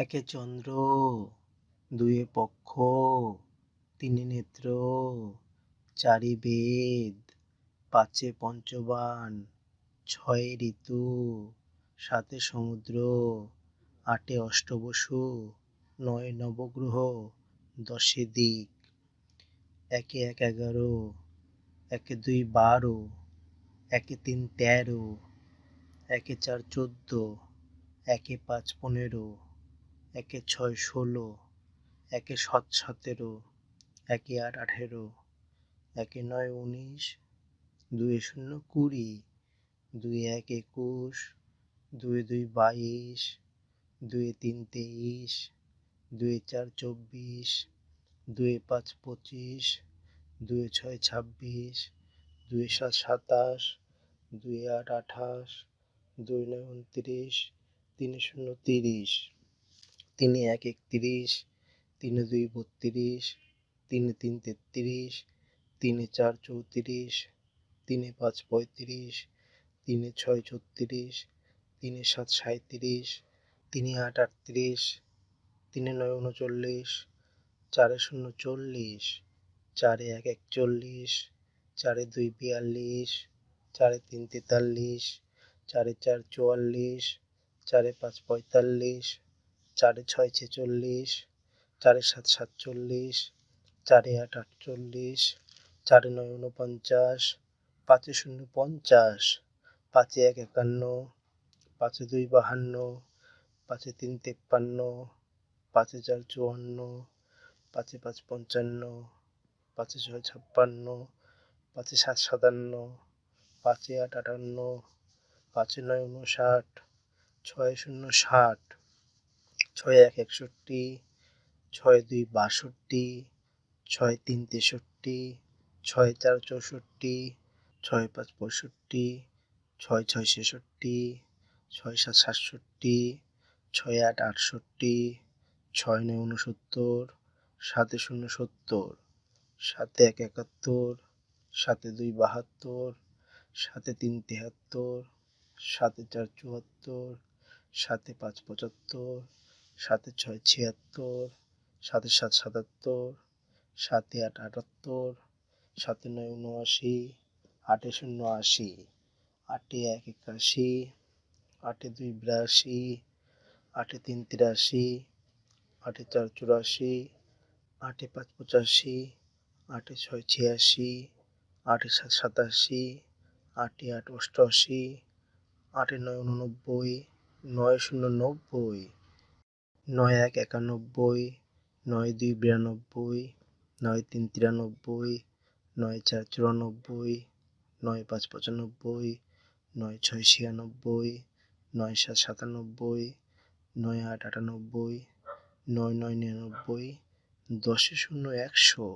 একে চন্দ্র দুয়ে পক্ষ, তিনে নেত্র, চারি বেদ, পাঁচে পঞ্চবান, ছয়ে ঋতু, সাতে সমুদ্র, আটে অষ্টবসু, নয় নবগ্রহ, দশে দিক। একে এক এগারো, একে দুই বারো, একে তিন তেরো, একে চার চোদ্দ, একে পাঁচ পনেরো। একে ছয় ষোলো, একে সাত সতেরো, একে আট আঠেরো, একে নয় উনিশ দুয়ে শূন্য কুড়ি, দুই এক একুশ, দুই দুই বাইশ, দুই তিন তেইশ, দুই চার চব্বিশ, দুই পাঁচ পঁচিশ, দুই ছয় ছাব্বিশ, দুই সাত সাতাশ, দুই আট আঠাশ, দুই নয় উনত্রিশ, তিন শূন্য তিরিশ। তিন এক একত্রিশ, তিন দুই বত্রিশ, তিন তিন তেত্রিশ, তিন চার চৌত্রিশ, তিন পাঁচ পঁয়ত্রিশ, তিন ছয় ছত্রিশ, তিন সাত সাঁত্রিশ তিন আট আটত্রিশ, তিন নয় উনচল্লিশ, চারে শূন্য চল্লিশ, চারে এক একচল্লিশ, চারে দুই বিয়াল্লিশ, চারে তিন তেতাল্লিশ, চারে চার চুয়াল্লিশ, চারে পাঁচ পঁয়তাল্লিশ চারে ছয় ছেচল্লিশ, চারে সাত সাতচল্লিশ, চারে আট আটচল্লিশ, চারে নয় উনপঞ্চাশ পাঁচে শূন্য পঞ্চাশ, পাঁচে এক একান্ন, পাঁচে দুই বাহান্ন, পাঁচে তিন তেপ্পান্ন, পাঁচে চার চুয়ান্ন, পাঁচে পাঁচ পঞ্চান্ন, পাঁচে ছয় ছাপ্পান্ন, পাঁচে সাত সাতান্ন, পাঁচে আট আটান্ন, পাঁচে নয় উনষাট ছয় শূন্য ষাট ছয় এক একষট্টি, ছয় দুই বাষট্টি, ছয় তিন তেষট্টি, ছয় চার চৌষট্টি, ছয় পাঁচ পঁয়ষট্টি, ছয় ছয় ছেষট্টি, ছয় সাত সাতষট্টি, ছয় আট আটষট্টি, ছয় নয় উনসত্তর সাতে শূন্য সত্তর, সাতে এক একাত্তর, সাতে দুই বাহাত্তর, সাতে তিন তেহাত্তর, সাতে চার চুয়াত্তর, সাতে পাঁচ পঁচাত্তর সাতে ছয় ছিয়াত্তর, সাতে সাত সাতাত্তর, সাতে আট আটাত্তর, সাতে নয় উনআশি, আটে শূন্য আশি, আটে এক একাশি, আটে দুই বিরাশি, আটে তিন তিরাশি, আটে চার চুরাশি, আটে পাঁচ পঁচাশি, আটে ছয় ছিয়াশি, আটে সাত সাতাশি, আটে আট অষ্টআশি, আটে নয় উননব্বই, নয় শূন্য নব্বই নয় এক একানব্বই, নয় দুই বিরানব্বই, নয় তিন তিরানব্বই, নয় চার চুরানব্বই, নয় পাঁচ পঁচানব্বই, নয় ছয় ছিয়ানব্বই, নয় সাত সাতানব্বই, নয় আট আটানব্বই, নয় নয় নিরানব্বই, দশে শূন্য একশো।